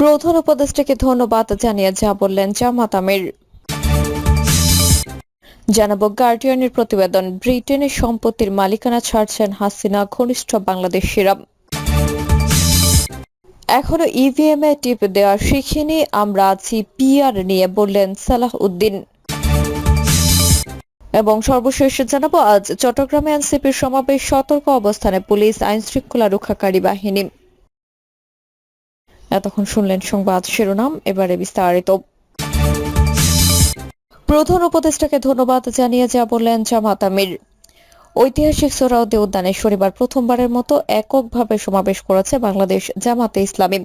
প্রধান উপদেষ্টাকে ধন্যবাদ জানিয়ে যা বললেন জামাত আমির। জানাব গার্ডিয়ানের প্রতিবেদন, ব্রিটেনের সম্পত্তির মালিকানা ছাড়ছেন হাসিনা, ঘনিষ্ঠ বাংলাদেশিরা এখনও ইভিএম এ টিপ দেওয়া শিখিনি, আমরা আছি পিআর নিয়ে বললেন সালাহ উদ্দিন। এবং সর্বশেষ জানাব, আজ চট্টগ্রামে এনসিপির সমাবেশ, সতর্ক অবস্থানে পুলিশ আইন শৃঙ্খলা রক্ষাকারী বাহিনী। এতক্ষণ শুনলেন সংবাদ শিরোনাম এবারে বিস্তারিত। প্রধান উপদেষ্টাকে ধন্যবাদ জানিয়ে যা বললেন জামাত আমির। ঐতিহাসিক সোহরাওয়ার্দী উদ্যানে শনিবার প্রথমবারের মতো এককভাবে সমাবেশ করেছে বাংলাদেশ জামাতে ইসলামী।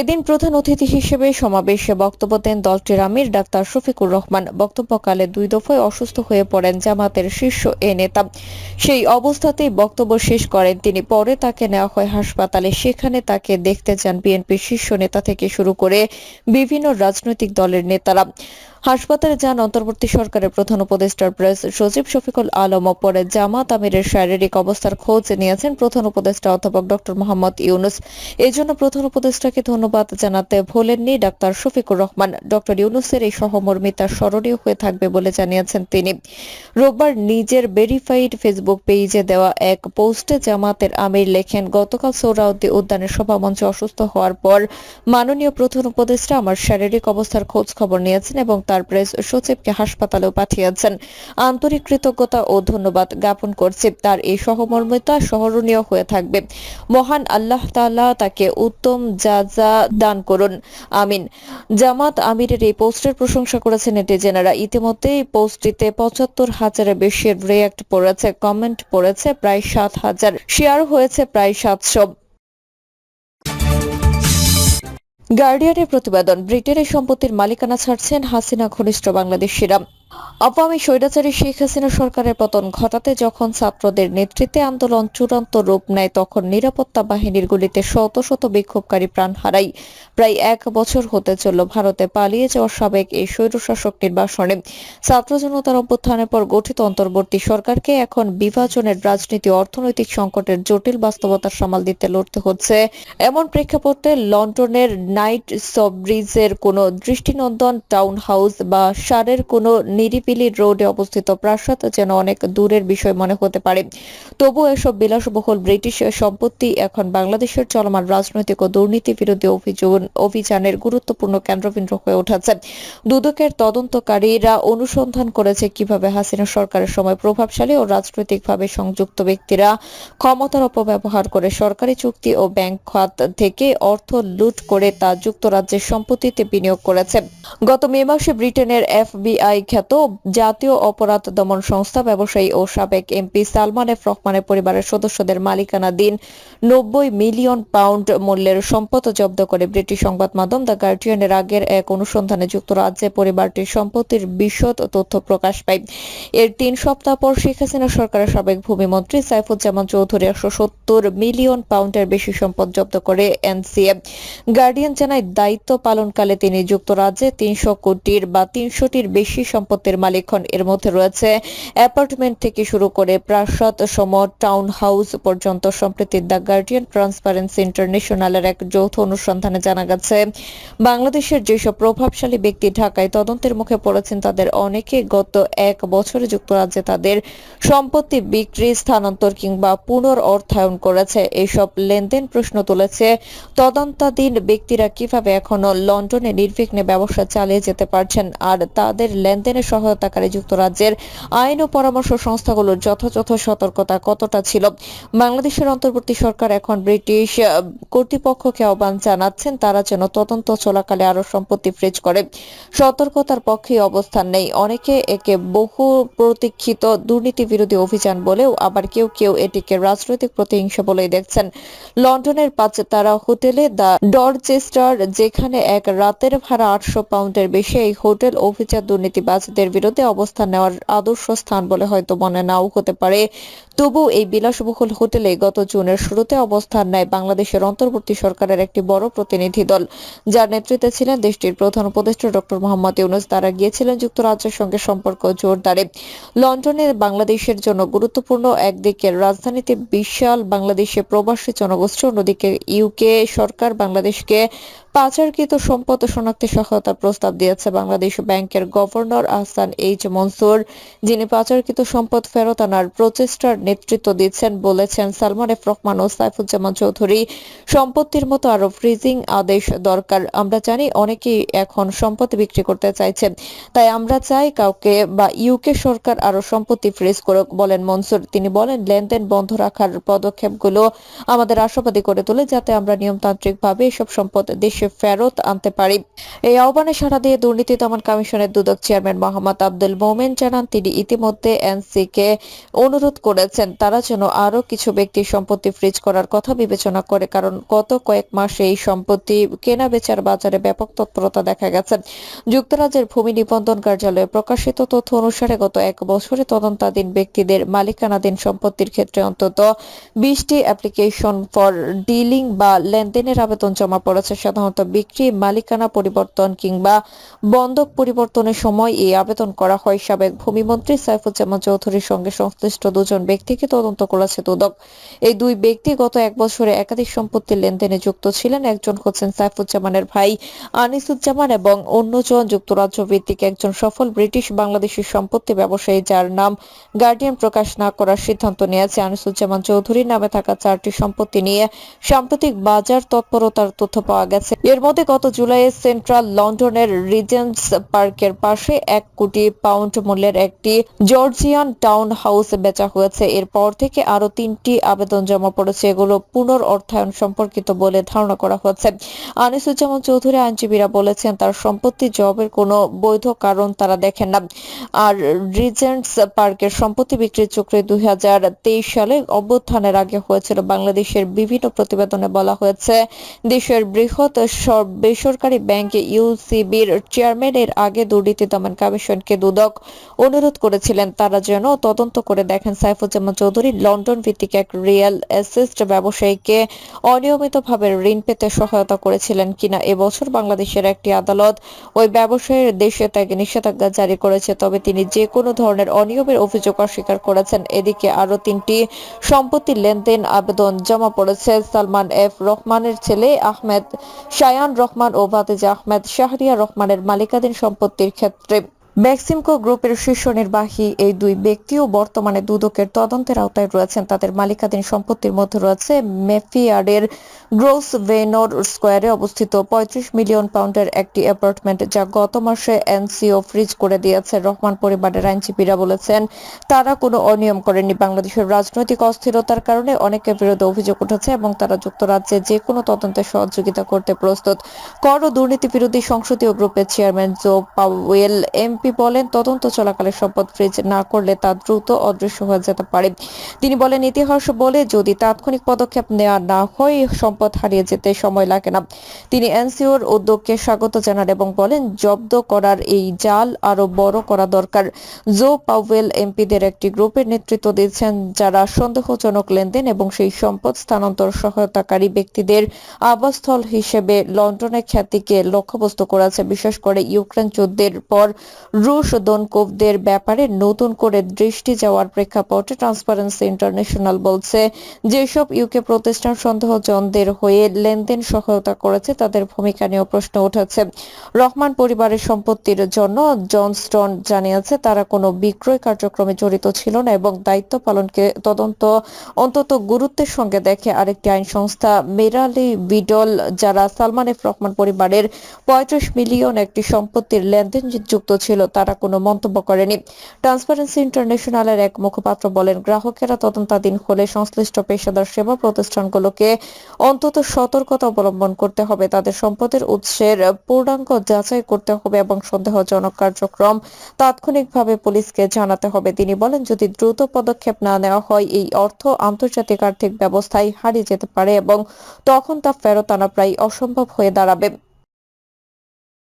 এদিন প্রধান অতিথি হিসেবে সমাবেশে বক্তব্য দেন দলটির আমির ডাক্তার শফিকুর রহমান। বক্তব্যকালে দুই দফায় অসুস্থ হয়ে পড়েন জামাতের শীর্ষ এ নেতা। সেই অবস্থাতেই বক্তব্য শেষ করেন তিনি। পরে তাকে নেওয়া হয় হাসপাতালে। সেখানে তাকে দেখতে যান বিএনপির শীর্ষ নেতা থেকে শুরু করে বিভিন্ন রাজনৈতিক দলের নেতারা। হাসপাতালে যান অন্তর্বর্তী সরকারের প্রধান উপদেষ্টার প্রেস সচিব শফিকুল আলম। পরে জামাত আমিরের শারীরিক অবস্থার খোঁজ নিয়েছেন প্রধান উপদেষ্টা অধ্যাপক ডক্টর মোহাম্মদ ইউনুস। এজন্য প্রধান উপদেষ্টাকে ধন্যবাদ জানাতে ভোলেননি ডাক্তার শফিকুর রহমান। ডক্টর ইউনুসের এই সহমর্মিতা স্মরণীয় হয়ে থাকবে বলে জানিয়েছেন তিনি। রোববার নিজের ভেরিফাইড ফেসবুক পেজে দেওয়া এক পোস্টে জামাতের আমির লেখেন, গতকাল সৌরাউদ্দি উদ্যানের সভামঞ্চে অসুস্থ হওয়ার পর মাননীয় প্রধান উপদেষ্টা আমার শারীরিক অবস্থার খোঁজ খবর নিয়েছেন এবং তার প্রেস সচিবকে হাসপাতালেও পাঠিয়েছেন। আন্তরিক কৃতজ্ঞতা ও ধন্যবাদ জ্ঞাপন করছি। তার এই সহমর্মিতা স্মরণীয় হয়ে থাকবে। মহান আল্লাহ তাআলা তাকে উত্তম যাজা দান করুন। আমিন। জামাত আমিরের এই পোস্টের প্রশংসা করেছেন নেটিজেনারা ইতিমধ্যে এই পোস্টটিতে পঁচাত্তর হাজারের বেশি রিয়াক্ট পড়েছে, কমেন্ট পড়েছে প্রায় সাত হাজার। শেয়ার হয়েছে প্রায় সাতশো। গার্ডিয়ানের প্রতিবেদন ব্রিটেনের সম্পত্তির মালিকানা ছাড়ছেন হাসিনা ঘনিষ্ঠ বাংলাদেশিরা। আওয়ামী স্বৈরাচারী শেখ হাসিনা সরকারের পতন ঘটাতে যখন ছাত্রদের নেতৃত্বে আন্দোলন চূড়ান্ত রূপ নেয়, তখন নিরাপত্তা বাহিনীর গুলিতে শত শত বিক্ষোভকারী প্রাণ হারায়। প্রায় এক বছর হতে চলল ভারতে পালিয়ে যাওয়া সাবেক এই স্বৈরশাসক নির্বাসনে। ছাত্র জনতার অভ্যুত্থানের পর গঠিত অন্তর্বর্তী সরকারকে এখন বিভাজনের রাজনীতি, অর্থনৈতিক সংকটের জটিল বাস্তবতার সামাল দিতে লড়তে হচ্ছে। এমন প্রেক্ষাপটে লন্ডনের নাইট সবব্রিজের কোনো দৃষ্টিনন্দন, টাউন হাউস বা সারের কোনো নিরিবিলি রোডে অবস্থিত প্রাসাদ যেন অনেক দূরের বিষয় মনে হতে পারে। তবু এসব বিলাসবহুল ব্রিটিশ সম্পত্তি এখন বাংলাদেশের চলমান রাজনৈতিক ও দুর্নীতি বিরোধী অভিযানের গুরুত্বপূর্ণ কেন্দ্রবিন্দু হয়ে উঠেছে। দুদকের তদন্তকারীরা অনুসন্ধান করেছে কীভাবে হাসিনা সরকারের সময় প্রভাবশালী ও রাজনৈতিকভাবে সংযুক্ত ব্যক্তিরা ক্ষমতার অপব্যবহার করে সরকারি চুক্তি ও ব্যাংক খাত থেকে অর্থ লুট করে তা যুক্তরাজ্যের সম্পত্তিতে বিনিয়োগ করেছে। গত মে মাসে ব্রিটেনের এফবিআই খ্যাত জাতীয় অপরাধ দমন সংস্থা ব্যবসায়ী ও সাবেক এমপি সালমান এফ রহমানের পরিবারের সদস্যদের মালিকানা দিন নব্বই মিলিয়ন পাউন্ড মূল্যের সম্পদ জব্দ করে ব্রিটিশ সংবাদ মাধ্যম দ্য গার্ডিয়ানের আগের এক অনুসন্ধানে যুক্তরাজ্যে পরিবারটির সম্পত্তির বিশদ তথ্য প্রকাশ পায়। এর তিন সপ্তাহ পর শেখ হাসিনা সরকারের সাবেক ভূমিমন্ত্রী সাইফুজ্জামান চৌধুরী একশো সত্তর মিলিয়ন পাউন্ডের বেশি সম্পদ জব্দ করে এনসিএ। গার্ডিয়ান জানায়, দায়িত্ব পালনকালে তিনি যুক্তরাজ্যে তিনশো কোটির বা তিনশোটির বেশি সম্পত্তির মালিক হন এর মধ্যে রয়েছে। অ্যাপার্টমেন্ট থেকে শুরু করে প্রাসাদ সম টাউন হাউস পর্যন্ত সম্প্রতি দ্য গার্ডিয়ান ট্রান্সপারেন্সি ইন্টারন্যাশনালের এক যৌথ অনুসন্ধানে জানা গেছে, বাংলাদেশের যেসব প্রভাবশালী ব্যক্তি ঢাকায় তদন্তের মুখে পড়েছেন, তাদের অনেকে গত এক বছরে যুক্তরাজ্যে তাদের সম্পত্তি বিক্রি, স্থানান্তর কিংবা পুনর অর্থায়ন করেছে। এইসব লেনদেন প্রশ্ন তুলেছে, তদন্তাধীন ব্যক্তিরা কীভাবে এখনও লন্ডনে নির্বিঘ্নে ব্যবসা চালিয়ে যেতে পারছেন আর তাদের লেনদেনে সহায়তাকারী যুক্তরাজ্যের আইন ও পরামর্শ সংস্থাগুলোর যথাযথ সতর্কতা কতটা ছিল? বাংলাদেশের অন্তর্বর্তী সরকার এখন ব্রিটিশ কর্তৃপক্ষকে আহ্বান জানাচ্ছেন, তারা যেন তদন্ত চলাকালে আরও সম্পত্তি ফ্রিজ করে। সতর্কতার পক্ষে অবস্থান নেই। অনেকে একে বহু প্রতীক্ষিত দুর্নীতি বিরোধী অভিযান বলেও আবার কেউ কেউ এটিকে রাজনৈতিক প্রতিহিংসা বলেই দেখছেন। লন্ডনের পাঁচ তারা হোটেলে দ্য ডরচেস্টার, যেখানে এক রাতের ভাড়া আটশো পাউন্ডের বেশি, এই হোটেল অভিজাত দুর্নীতিবাজদের বিরুদ্ধে অবস্থান নেওয়ার আদর্শ স্থান বলে হয়তো মনে নাও হতে পারে। তবু এই বিলাসবহুল হোটেলে গত জুনের শুরুতে অবস্থান নেয় বাংলাদেশের অন্তর্বর্তী সরকারের একটি বড় প্রতিনিধি দল। যার নেতৃত্বে ছিলেন দেশটির প্রধান উপদেষ্টা ডক্টর মোহাম্মদ ইউনুস। তারা গিয়েছিলেন যুক্তরাজ্যের সঙ্গে সম্পর্ক জোরদারে। লন্ডনে বাংলাদেশের জন্য গুরুত্বপূর্ণ একদিকে রাজধানীতে বিশাল বাংলাদেশে প্রবাসী জনগোষ্ঠী, অন্যদিকে ইউকে সরকার বাংলাদেশকে পাচারকৃত সম্পদ শনাক্তে সহায়তার প্রস্তাব দিয়েছে বাংলাদেশ ব্যাংকের গভর্নর আহসান এইচ মনসুর, যিনি পাচারকৃত সম্পদ ফেরত আনার প্রচেষ্টার নেতৃত্ব দিচ্ছেন বলেছেন সালমান এফ রহমান ও সাইফুজ্জামান চৌধুরী, সম্পত্তির মতো আরও ফ্রিজিং আদেশ দরকার। আমরা জানি অনেকেই এখন সম্পত্তি বিক্রি করতে চাইছেন, তাই আমরা চাই কাউকে বা ইউকে সরকার আরও সম্পত্তি ফ্রিজ করুক বলেন মনসুর। তিনি বলেন, লেনদেন বন্ধ রাখার পদক্ষেপগুলো আমাদের আশাবাদী করে তোলে, যাতে আমরা নিয়মতান্ত্রিকভাবে এসব সম্পদ দেশে ফেরত আনতে পারি। এই আহ্বানে সাড়া দিয়ে দুর্নীতি দমন কমিশনের দুদক চেয়ারম্যান মোহাম্মদ আব্দুল মোমেন জানান, তিনি ইতিমধ্যে এনসি কে অনুরোধ করেছেন, তারা যেন আরও কিছু ব্যক্তির সম্পত্তি ফ্রিজ করার কথা বিবেচনা করে, কারণ গত কয়েক মাসে এই সম্পত্তি কেনা বেচার বাজারে ব্যাপক তৎপরতা দেখা গেছে। যুক্তরাজ্যের ভূমি নিবন্ধন কার্যালয়ে প্রকাশিত তথ্য অনুসারে গত এক বছরে তদন্তাধীন ব্যক্তিদের মালিকানাধীন সম্পত্তির ক্ষেত্রে অন্তত বিশটি অ্যাপ্লিকেশন ফর ডিলিং বা লেনদেনের আবেদন জমা পড়েছে। সাধারণত বিক্রি, মালিকানা পরিবর্তন কিংবা বন্ধক পরিবর্তনের সময় এই আবেদন করা হয়, সাবেক ভূমিমন্ত্রী সাইফুজ্জামান চৌধুরীর সঙ্গে সংশ্লিষ্ট দুজন ব্যক্তিকে তদন্ত করেছে দুদক। এই দুই ব্যক্তি গত এক বছরে একাধিক সম্পত্তির লেনদেনে যুক্ত ছিলেন। একজন হচ্ছেন সাইফুজ্জামানের ভাই আনিসুজ্জামান এবং অন্যজন যুক্তরাজ্য ভিত্তিক একজন সফল ব্রিটিশ বাংলাদেশি সম্পত্তি ব্যবসায়ী যার নাম গার্ডিয়ান প্রকাশ না করার সিদ্ধান্ত নিয়েছে আনিসুজ্জামান চৌধুরীর নামে থাকা চারটি সম্পত্তি নিয়ে সাম্প্রতিক বাজার তৎপরতার তথ্য পাওয়া গেছে। এর মধ্যে গত জুলাইয়ে সেন্ট্রাল লন্ডনের রিজেন্টস পার্কের পাশে এক কোটি পাউন্ড মূল্যের একটি জর্জিয়ান টাউন হাউস বেচা হয়েছে। এরপর থেকে আরও তিনটি আবেদন জমা পড়েছে, এগুলো পুনর অর্থায়ন সম্পর্কিত বলে ধারণা করা হচ্ছে আনিসুজ্জামান চৌধুরী, আইনজীবীরা বলেছেন, তার সম্পত্তি জবের কোনো বৈধ কারণ তারা দেখেন না। আর রিজেন্টস পার্কের সম্পত্তি বিক্রির চক্রে দুই হাজার তেইশ সালে অভ্যুত্থানের আগে হয়েছিল বাংলাদেশের বিভিন্ন প্রতিবেদনে বলা হয়েছে, দেশের বৃহৎ বেসরকারি ব্যাংক ইউসিবির চেয়ারম্যানের আগে দুর্নীতি দমন কমিশনকে দুদক অনুরোধ করেছিলেন। তারা যেন তদন্ত করে দেখেন সাইফুজ্জামান চৌধুরী লন্ডন ভিত্তিক এক রিয়েল এসেস্ট ব্যবসায়ীকে অনিয়মিতভাবে ঋণ পেতে সহায়তা করেছিলেন কিনা এবছর বাংলাদেশের একটি আদালত ওই ব্যবসায়ীর দেশে ত্যাগে নিষেধাজ্ঞা জারি করেছে, তবে তিনি যে কোনো ধরনের অনিয়মের অভিযোগ অস্বীকার করেছেন। এদিকে আরও তিনটি সম্পত্তি লেনদেন আবেদন জমা পড়েছে। সালমান এফ রহমানের ছেলে আহমেদ শায়ান রহমান ও ভাতেজা আহমেদ শাহরিয়া রহমানের মালিকাধীন সম্পত্তির ক্ষেত্রে। ম্যাক্সিমকো গ্রুপের শীর্ষ নির্বাহী এই দুই ব্যক্তিও বর্তমানে দুদকের তদন্তের আওতায় রয়েছেন। তাদের মালিকাধীন সম্পত্তির মধ্যে রয়েছে মেফিয়ার্ডের গ্রোস ভেনর স্কোয়ারে অবস্থিত পঁয়ত্রিশ মিলিয়ন পাউন্ডের একটি অ্যাপার্টমেন্ট যা গত মাসে এনসিও ফ্রিজ করে দিয়েছে, রহমান পরিবারের আইনজীবীরা বলেছেন। তারা কোনো অনিয়ম করেনি বাংলাদেশের রাজনৈতিক অস্থিরতার কারণে অনেকের বিরুদ্ধে অভিযোগ উঠেছে এবং তারা যুক্তরাজ্যে যে কোনো তদন্তে সহযোগিতা করতে প্রস্তুত। কর ও দুর্নীতি বিরোধী সংসদীয় গ্রুপের চেয়ারম্যান জো পাওয়েল, এমপি বলেন, তদন্ত চলাকালে সম্পদ ফ্রিজ না করলে তা দ্রুত অদৃশ্য হয়ে যেতে পারে। তিনি বলেন, ইতিহাস বলে যদি তাৎক্ষণিক পদক্ষেপ নেওয়া না হয়, সম্পদ হারিয়ে যেতে সময় লাগে না। তিনি এনসিওর উদ্যোগকে স্বাগত জানান এবং বলেন, জব্দ করার এই জাল আরও বড় করা দরকার। জো পাওয়েল এমপিদের একটি গ্রুপের নেতৃত্ব দিচ্ছেন যারা সন্দেহজনক লেনদেন এবং সেই সম্পদ স্থানান্তর সহায়তাকারী ব্যক্তিদের আবাসস্থল হিসেবে লন্ডনের খ্যাতিকে লক্ষ্যবস্তু করেছে। বিশেষ করে ইউক্রেন যুদ্ধের পর রুশ ও দনকোভদের ব্যাপারে নতুন করে দৃষ্টি যাওয়ার প্রেক্ষাপটে ট্রান্সপারেন্সি ইন্টারন্যাশনাল বলছে, যেসব ইউকে প্রতিষ্ঠান সন্দেহজনদের হয়ে লেনদেন সহায়তা করেছে, তাদের ভূমিকা নিয়েও প্রশ্ন উঠেছে। রহমান পরিবারের সম্পত্তির জন্য জনস্টন জানিয়েছে, তারা কোনো বিক্রয় কার্যক্রমে জড়িত ছিল না এবং দায়িত্ব পালনকে তদন্ত অন্তত গুরুত্বের সঙ্গে দেখে আরেকটি আইন সংস্থা মেরালি বিডল, যারা সালমান এফ রহমান পরিবারের পঁয়ত্রিশ মিলিয়ন একটি সম্পত্তির লেনদেন যুক্ত ছিল তারা কোনো মন্তব্য করেনি। ট্রান্সপারেন্সি ইন্টারন্যাশনালের এক মুখপাত্র বলেন, গ্রাহকেরা তদন্তাধীন হলে সংশ্লিষ্ট পেশাদার সেবা প্রতিষ্ঠানগুলোকে অন্তত সতর্কতা অবলম্বন করতে হবে। তাদের সম্পদের উৎসের পূর্ণাঙ্গ যাচাই করতে হবে এবং সন্দেহজনক কার্যক্রম তাৎক্ষণিকভাবে পুলিশকে জানাতে হবে। তিনি বলেন, যদি দ্রুত পদক্ষেপ না নেওয়া হয়, এই অর্থ আন্তর্জাতিক আর্থিক ব্যবস্থায় হারিয়ে যেতে পারে এবং তখন তা ফেরত আনা প্রায় অসম্ভব হয়ে দাঁড়াবে।